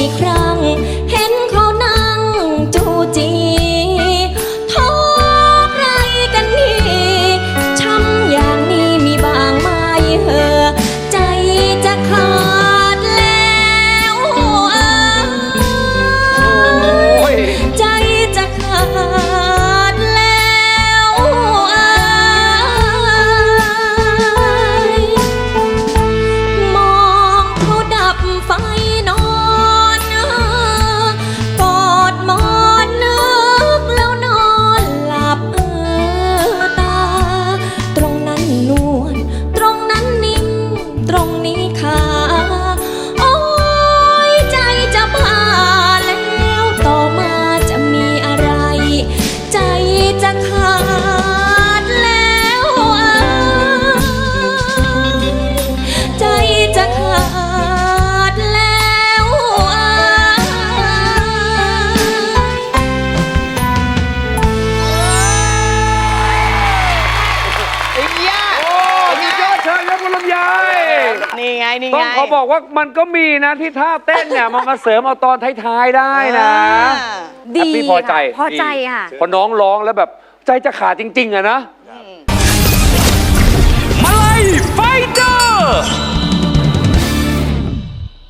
อีกครั้ คุณลำไยนี่ไงนี่ต้อไงงเขาบอกว่ามันก็มีนะที่ท่าเต้นเนี่ยมันมาเสริมเอาตอนท้ายๆได้นะดีแฮปปี้พอใจค่ะพอใจค่ะพอน้องร้องแล้วแบบใจจะขาดจริงๆอะนะ